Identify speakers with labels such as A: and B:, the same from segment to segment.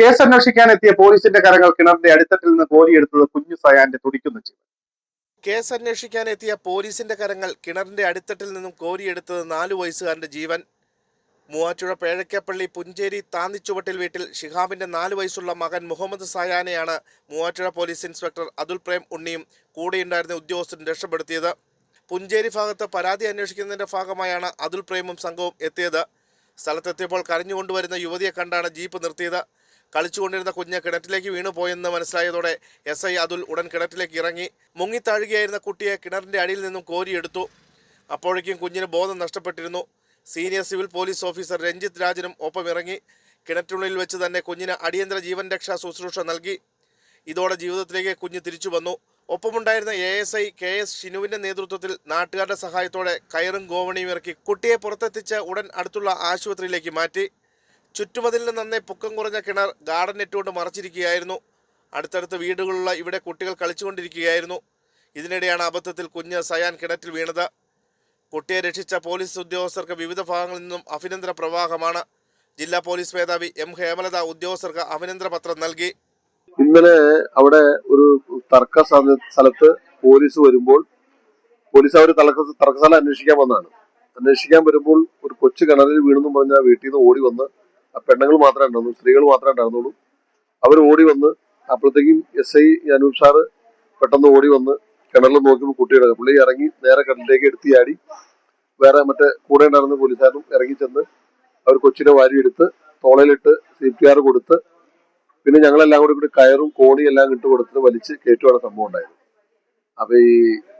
A: Case അന്വേഷിക്കാൻ എത്തിയ പോലീസിന്റെ കരങ്ങൾ കിണറിന്റെ അടിത്തട്ടിൽ നിന്ന് കോരിയെടുത്തത് കുഞ്ഞു സയാന്റെ തുടിക്കുന്ന ജീവൻ.
B: കേസ് അന്വേഷിക്കാൻ എത്തിയ പോലീസിന്റെ കരങ്ങൾ കിണറിന്റെ അടിത്തട്ടിൽ നിന്നും കോരിയെടുത്തത് നാലു വയസ്സുകാരന്റെ ജീവൻ. മൂവാറ്റുഴ പേഴക്കപ്പള്ളി പുഞ്ചേരി താന്നിച്ചുവട്ടിൽ വീട്ടിൽ ഷിഹാബിന്റെ നാലു വയസ്സുള്ള മകൻ മുഹമ്മദ് സയാനെയാണ് മൂവാറ്റുഴ പോലീസ് ഇൻസ്പെക്ടർ അതുൽ പ്രേം ഉണ്ണിയും കൂടെയുണ്ടായിരുന്ന ഉദ്യോഗസ്ഥരും രക്ഷപ്പെടുത്തിയത്. പുഞ്ചേരി ഭാഗത്ത് പരാതി അന്വേഷിക്കുന്നതിന്റെ ഭാഗമായാണ് അതുൽ പ്രേമും സംഘവും എത്തിയത്. സ്ഥലത്തെത്തിയപ്പോൾ കരഞ്ഞുകൊണ്ടുവരുന്ന യുവതിയെ കണ്ടാണ് ജീപ്പ് നിർത്തിയത്. കളിച്ചുകൊണ്ടിരുന്ന കുഞ്ഞ് കിണറ്റിലേക്ക് വീണു പോയെന്ന് മനസ്സിലായതോടെ എസ് ഐ അതുൽ ഉടൻ കിണറ്റിലേക്ക് ഇറങ്ങി. മുങ്ങിത്താഴുകയായിരുന്ന കുട്ടിയെ കിണറിന്റെ അടിയിൽ നിന്നും കോരിയെടുത്തു. അപ്പോഴേക്കും കുഞ്ഞിന് ബോധം നഷ്ടപ്പെട്ടിരുന്നു. Senior civil police officer Ranjith രാജനും ഒപ്പം ഇറങ്ങി. കിണറ്റിനുള്ളിൽ വെച്ച് തന്നെ കുഞ്ഞിന് അടിയന്തര ജീവൻ രക്ഷാ ശുശ്രൂഷ നൽകി. ഇതോടെ ജീവിതത്തിലേക്ക് കുഞ്ഞ് തിരിച്ചു വന്നു. ഒപ്പമുണ്ടായിരുന്ന A S I K S ഷിനുവിന്റെ നേതൃത്വത്തിൽ നാട്ടുകാരുടെ സഹായത്തോടെ കയറും ഗോവണിയും ഇറക്കി കുട്ടിയെ പുറത്തെത്തിച്ച് ഉടൻ അടുത്തുള്ള ആശുപത്രിയിലേക്ക് മാറ്റി. ചുറ്റുമതിലിന് നന്നേ പൊക്കം കുറഞ്ഞ കിണർ ഗാർഡൻ നെറ്റുകൊണ്ട് മറച്ചിരിക്കുകയായിരുന്നു. അടുത്തടുത്ത വീടുകളുള്ള ഇവിടെ കുട്ടികൾ കളിച്ചുകൊണ്ടിരിക്കുകയായിരുന്നു. ഇതിനിടെയാണ് അബദ്ധത്തിൽ കുഞ്ഞ് സയാൻ കിണറ്റിൽ വീണത്. കുട്ടിയെ രക്ഷിച്ച പോലീസ് ഉദ്യോഗസ്ഥർക്ക് വിവിധ ഭാഗങ്ങളിൽ നിന്നും അഭിനന്ദന പ്രവാഹമാണ്. ജില്ലാ പോലീസ് മേധാവി എം ഹേമലത ഉദ്യോഗസ്ഥർക്ക് അഭിനന്ദന പത്രം നൽകി.
C: ഇന്നലെ അവിടെ ഒരു തർക്ക സ്ഥല- സ്ഥലത്ത് പോലീസ് വരുമ്പോൾ പോലീസ് അവർ തർക്ക തർക്കസ്ഥലം അന്വേഷിക്കാൻ വന്നതാണ്. അന്വേഷിക്കാൻ വരുമ്പോൾ ഒരു കൊച്ചു കിണറിൽ വീണെന്നും പറഞ്ഞ വീട്ടിൽ നിന്ന് ഓടി വന്ന് പെണ്ണുങ്ങൾ മാത്രമേ ഉണ്ടായിരുന്നു സ്ത്രീകൾ മാത്രമേ ഉണ്ടായിരുന്നുള്ളൂ. അവർ ഓടി വന്ന് അപ്പോഴത്തേക്കും എസ് ഐ അനൂപ് സാറ് പെട്ടെന്ന് ഓടി വന്ന് കിണറിൽ നോക്കിയപ്പോൾ കുട്ടിയുടെ പുള്ളി ഇറങ്ങി നേരെ കിണറിലേക്ക് എടുത്തിയാടി വേറെ മറ്റേ കൂടെ ഉണ്ടായിരുന്ന പോലീസുകാരനും ഇറങ്ങി ചെന്ന് അവർ കൊച്ചിനെ വാരിയെടുത്ത് തോളയിലിട്ട് സി പി ആർ കൊടുത്ത് പിന്നെ ഞങ്ങളെല്ലാം കൂടി കൂടി കയറും കോണി എല്ലാം ഇട്ട് കൊടുത്തിട്ട് വലിച്ച് കയറ്റുവാണ് സംഭവം ഉണ്ടായത്. അപ്പൊ ഈ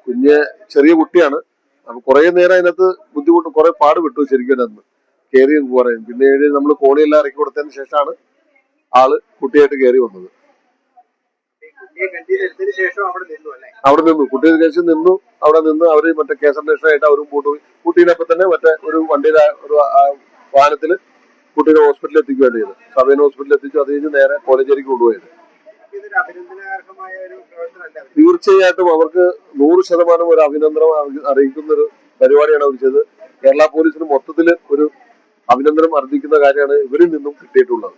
C: കുഞ്ഞ് ചെറിയ കുട്ടിയാണ്. അപ്പൊ കുറെ നേരം അതിനകത്ത് ബുദ്ധിമുട്ട് കുറെ പാട് വിട്ടു ശരിക്കും അതിനകത്ത്. കയറി പറയും. പിന്നീട് നമ്മൾ കോണിയെല്ലാം ഇറക്കി കൊടുത്തതിന് ശേഷമാണ് ആൾ കുട്ടിയായിട്ട് കയറി വന്നത്.
D: അവിടെ നിന്നു.
C: കുട്ടിയെ കഴിച്ച് നിന്നു. അവിടെ നിന്ന് അവർ മറ്റേ കേസ് അന്വേഷണമായിട്ട് അവരും പോയി കുട്ടീനൊപ്പം തന്നെ മറ്റേ ഒരു വണ്ടിയിലെ ഒരു വാഹനത്തിൽ കുട്ടീനെ ഹോസ്പിറ്റലിൽ എത്തിക്കുകയാണ് ചെയ്തത്. സബൈൻ ഹോസ്പിറ്റലിൽ എത്തിച്ചു. അത് കഴിഞ്ഞ് നേരെ കോളേജിലേക്ക് കൊണ്ടുപോയത്. തീർച്ചയായിട്ടും അവർക്ക് നൂറ് ശതമാനം ഒരു അഭിനന്ദനം അറി- അറിയിക്കുന്ന ഒരു പരിപാടിയാണ് അവർ ചെയ്തത്. കേരള പോലീസിന് മൊത്തത്തിൽ ഒരു അഭിനന്ദനം അർഹിക്കുന്ന കാര്യമാണ് ഇവരിൽ നിന്നും കിട്ടിയിട്ടുള്ളത്.